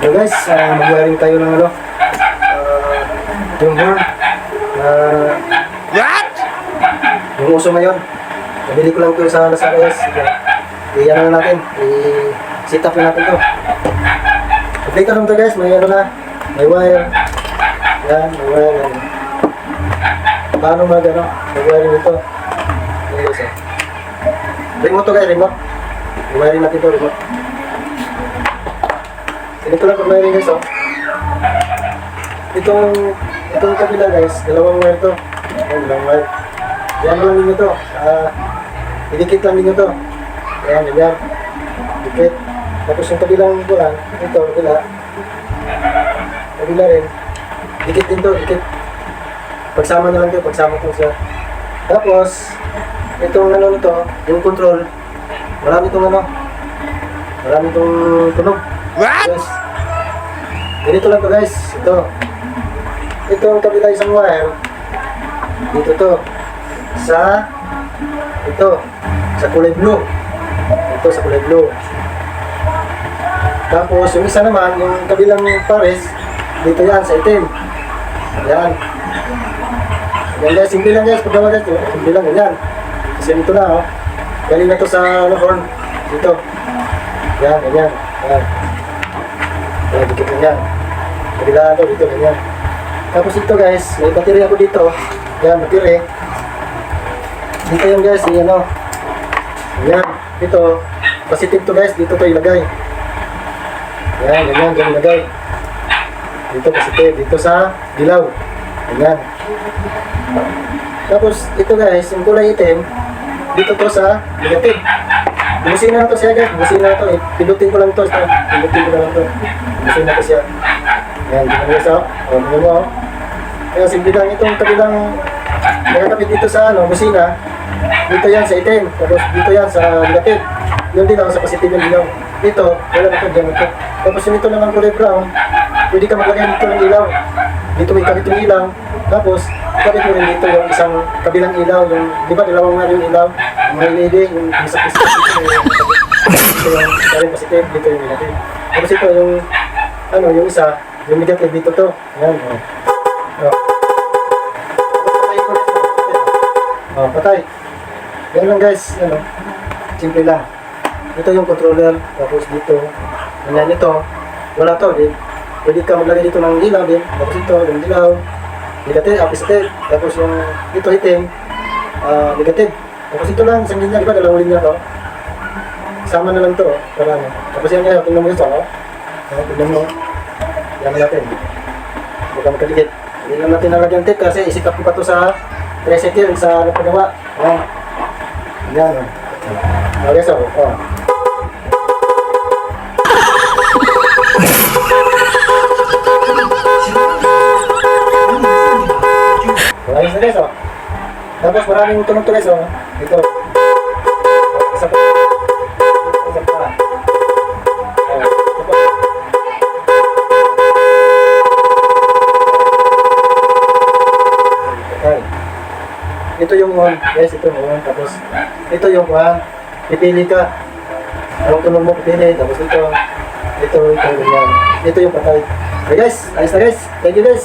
So guys, uh, mag-wiring tayo ng ano, uh, yung horn. Uh, What? yung uso ngayon. Nabili ko lang ito sa Lazada guys. Iyan na natin. I-set up na natin ito. Complete na to guys. May ano na. May wire. Yan, may wire. Yan. Paano mag ano, mag-wiring ito? Yan guys. eh. Remote to guys, remote. I-wiring natin ito, remote. Ganito lang pag-wiring guys oh. Itong, itong kabila guys, dalawang wire to. Ayan, dalawang wire. Yan lang ninyo to. Ah, idikit lang ninyo to. Ayan, ganyan. Dikit. Tapos yung kabilang bulan, ito, kabila. Kabila rin. Dikit din to, dikit. Pagsama na lang to, pagsama to siya. Tapos, itong ano nito, yung control, marami itong ano, marami itong tunog. What? Yes. Ganito lang to guys. Ito. Ito ang kabila isang wire. Dito to. Sa ito. Sa kulay blue. Ito sa kulay blue. Tapos yung isa naman, yung kabilang pares, dito yan sa itim. Yan. Yan guys, simple lang guys. Pagkawa guys, simple lang ganyan. Kasi dito na oh. Galing na to sa ano, horn. Dito. Yan, ganyan. Yan. Kaya dikit lang yan. Kabila ako dito, ganyan. Tapos ito guys, may battery ako dito. Yan, battery. Dito yan guys, yan o. Yan, ito. Positive to guys, dito to ilagay. Yan, ganyan, ganyan ilagay. Dito positive, dito sa dilaw. Ganyan. Tapos ito guys, yung kulay itim, dito to sa negative. Bumusina na to siya guys, bumusina na to eh. Pindutin ko lang to, ito. ko lang to. Bumusina ko siya. Yan, dito guys oh. O, tingnan mo. Kaya simple lang itong kabilang nakakapit dito sa ano, busina. Dito yan sa itim, tapos dito yan sa negative. Yun din ako sa positive yung ilaw. Dito, wala na ito, dyan ito. Tapos yung ito naman kulay brown, pwede ka maglagay dito ng ilaw. Dito may kabit yung ilaw. Tapos, kabit mo rin dito yung isang kabilang ilaw. Yung, di ba, dalawang nga yung ilaw. Yung LED, yung isa isa dito yung galing positive, dito yung negative. Tapos ito yung, ano, yung isa, yung negative dito to. Ayan, oh. Oh. Oh, patay. Yan lang guys, ano, simple lang. Ito yung controller, tapos dito, ganyan ito, wala to, di, pwede ka maglagay dito ng ilaw din, tapos ito, yung ilaw, negative, opposite, tapos yung dito itim, ah, negative. Tapos ito lang, isang linya, di ba, dalawang linya to. Sama na lang to, para ano. Tapos yan ngayon, tingnan mo ito, oh. Oh, tingnan mo. Yan natin. Huwag ka magkadikit. Hindi lang natin nalagyan tape kasi isikap ko pa to sa tricycle sa nagpagawa. Ayan. Yan. Oh. Okay, so, oh. Ayos na guys, oh. Tapos maraming tunog to guys, oh. Ito. Isa pa. Isa pa. Ito yung one. Yes, ito yung one. Tapos, ito yung one. Pipili ka. Anong tunog mo pipili. Tapos ito. Ito, ito, ganyan. Ito yung patay. Okay guys, ayos na guys. Thank you guys.